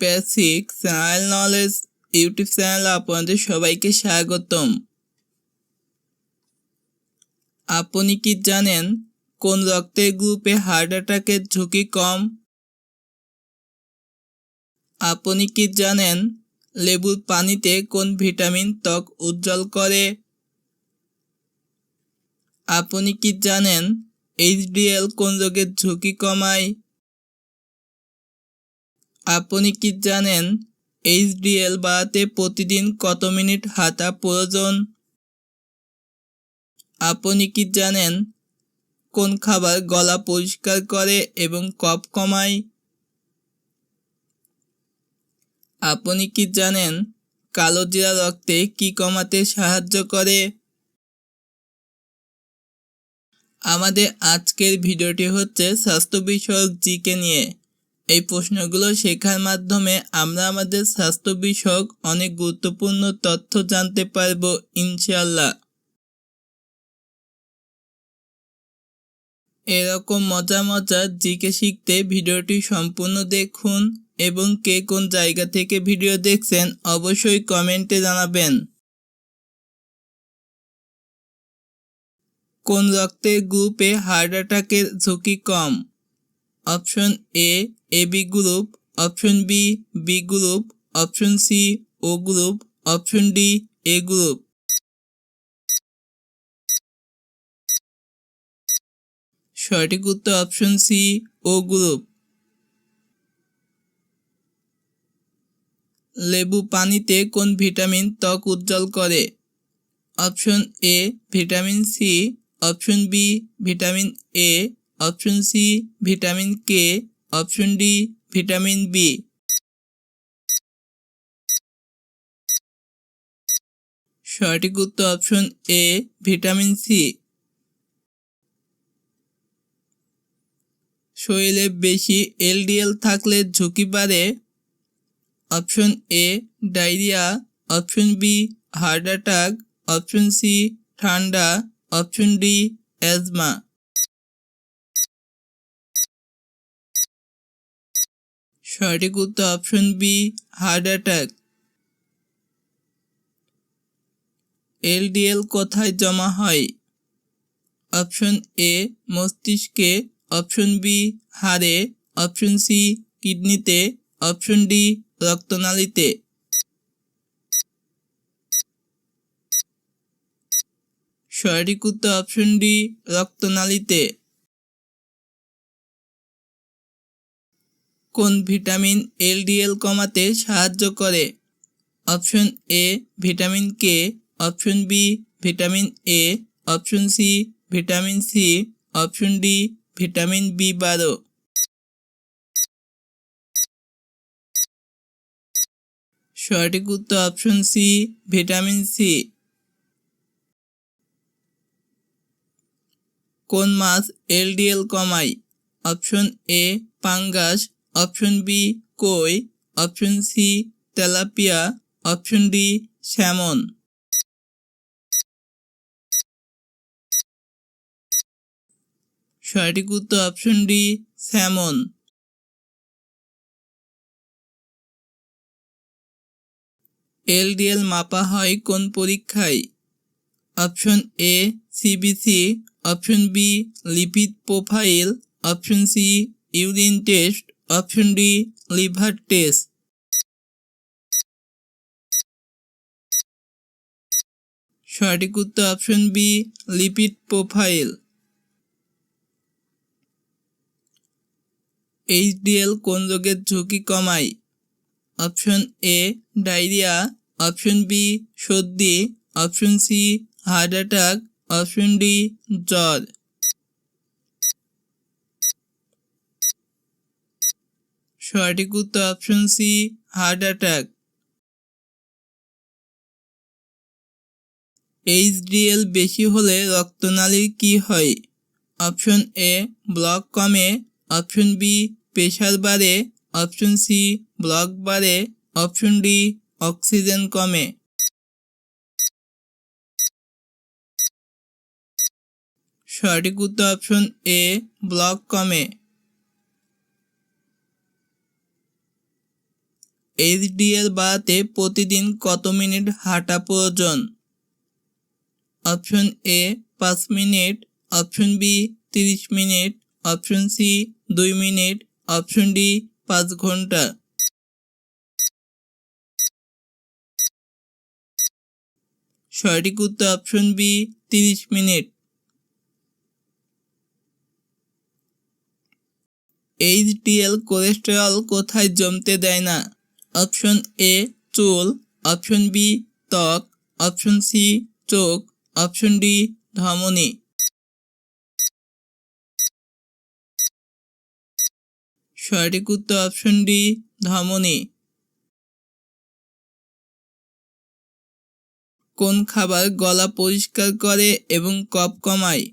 Basic general knowledge YouTube চ্যানেলে আপনাদের সবাইকে স্বাগতম। আপনি কি জানেন কোন রক্তের গ্রুপে হার্ট অ্যাটাকের ঝুঁকি কম? আপনি কি জানেন লেবুর পানিতে কোন ভিটামিন ত্বক উজ্জ্বল করে? আপনি কি জানেন এইচডিএল কোন রোগের ঝুঁকি কমায়? আপনি কি জানেন এইচডিএল বাড়াতে প্রতিদিন কত মিনিট হাঁটা প্রয়োজন? আপনি কি জানেন কোন খাবার গলা পরিষ্কার করে এবং কফ কমায়? আপনি কি জানেন কালো জিরা রক্তে কি কমাতে সাহায্য করে? আমাদের আজকের ভিডিওটি হচ্ছে স্বাস্থ্য বিষয়ক জিকে নিয়ে। এই প্রশ্নগুলো শেখার মাধ্যমে আমরা আমাদের স্বাস্থ্য বিষয়ক অনেক গুরুত্বপূর্ণ তথ্য জানতে পারব ইনশাল্লাহ এরকম মজা মজা জিকে শিখতে ভিডিওটি সম্পূর্ণ দেখুন এবং কে কোন জায়গা থেকে ভিডিও দেখছেন অবশ্যই কমেন্টে জানাবেন। কোন রক্তের গ্রুপে হার্ট অ্যাটাকের ঝুঁকি কম? Option A A B group, option B B group, option C, O group, option D, A group. সঠিক উত্তর অপশন সি, ও গ্রুপ। লেবু পানিতে কোন ভিটামিন ত্বক উজ্জ্বল করে? Option A, vitamin C, option B, vitamin A option C, vitamin K, option D, vitamin B. সঠিক উত্তর অপশন এ, ভিটামিন সি। শরীরে বেশি এলডিএল থাকলে ঝুঁকি বাড়ে। Option A, diarrhoea. Option B, heart attack. Option C, ঠান্ডা। Option D, asthma. সঠিক উত্তর option B, heart attack. LDL কোথায় জমা হয়? অপশন এ, মস্তিষ্কে। অপশন বি, হাড়ে। অপশন সি, কিডনিতে। অপশন ডি, রক্তনালীতে। সঠিক উত্তর অপশন ডি, রক্তনালীতে। কোন ভিটামিন এলডিএল কমাতে সাহায্য করে? Option A, vitamin K. Option B, vitamin A. Option C, vitamin C. Option D, vitamin B বারো। সঠিক উত্তর অপশন সি, ভিটামিন সি। কোন মাছ এলডিএল কমায়? অপশন এ, পাঙ্গাস। অপশন বি, কই, option C, tilapia, option D, salmon. সঠিক উত্তর option D, salmon. LDL মাপা হয় কোন পরীক্ষায়? Option A, CBC, option B, lipid profile, option C, urine test option D liver test. সঠিক উত্তর option B, lipid profile. HDL কোন রোগের ঝুঁকি কমায়? Option A, diarrhoea. Option B, সর্দি। Option C, heart attack. Option D, জ্বর। সঠিক উত্তর option C heart attack HDL বেশি হলে রক্তনালীর কি হয়? অপশন এ ব্লক কমে। অপশন বি প্রেশার বাড়ে। অপশন সি ব্লক বাড়ে। অপশন ডি অক্সিজেন কমে। সঠিক উত্তর অপশন এ ব্লক কমে। এইচডিএল বাড়াতে প্রতিদিন কত মিনিট হাঁটা প্রয়োজন? অপশন এ, পাঁচ মিনিট। অপশন বি, তিরিশ মিনিট। অপশন সি, দুই মিনিট। অপশন ডি, পাঁচ ঘণ্টা। সঠিক উত্তর অপশন বি, তিরিশ মিনিট। এইচডিএল কোলেস্টেরল কোথায় জমতে দেয় না? অপশন এ চুল, অপশন বি ত্বক, অপশন সি চোখ, অপশন ডি ধমনী। সঠিক উত্তর অপশন ডি ধমনী। কোন খাবার গলা পরিষ্কার করে এবং কফ কমায়?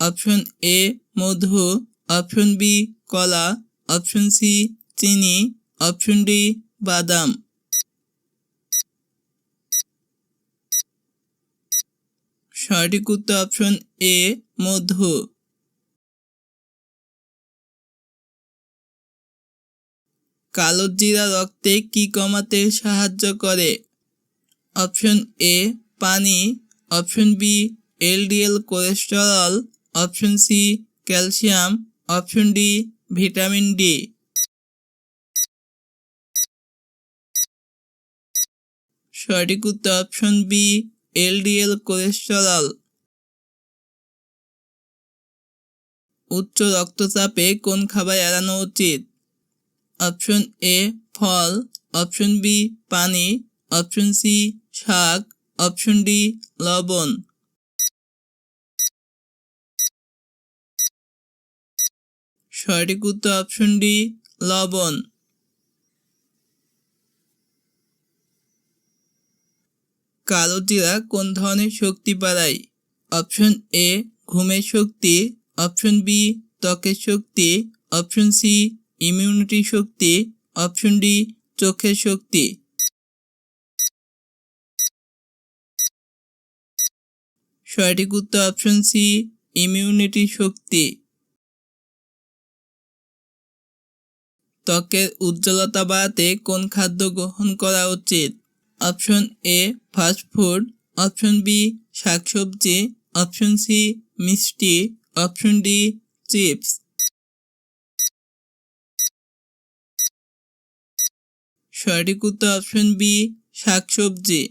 অপশন এ মধু, অপশন বি কলা, অপশন সি চিনি, অপশন ডি বাদাম সঠিক উত্তর অপশন এ, মধু। কালো জিরা রক্তে কি কমাতে সাহায্য করে? অপশন এ, পানি। Option B, LDL cholesterol. Option C, calcium. Option D, vitamin D. সঠিক উত্তর অপশন বি, এলডিএল কোলেস্টেরল। উচ্চ রক্তচাপে কোন খাবার এড়ানো উচিত? অপশন এ, ফল। অপশন বি, পানি। অপশন সি, শাক। অপশন ডি, লবণ। সঠিক উত্তর অপশন ডি, লবণ। কালো জিরা কোন ধরনের শক্তি বাড়ায়? অপশন এ ঘুমের শক্তি। অপশন বি ত্বকের শক্তি। অপশন সি ইমিউনিটি শক্তি। অপশন ডি চোখের শক্তি। সঠিক উত্তর অপশন সি ইমিউনিটি শক্তি। ত্বকের উজ্জ্বলতা বাড়াতে কোন খাদ্য গ্রহণ করা উচিত? Option A fast food, option B শাকসবজি, অপশন সি মিষ্টি, অপশন ডি চিপস। সঠিক উত্তর অপশন বি শাকসবজি।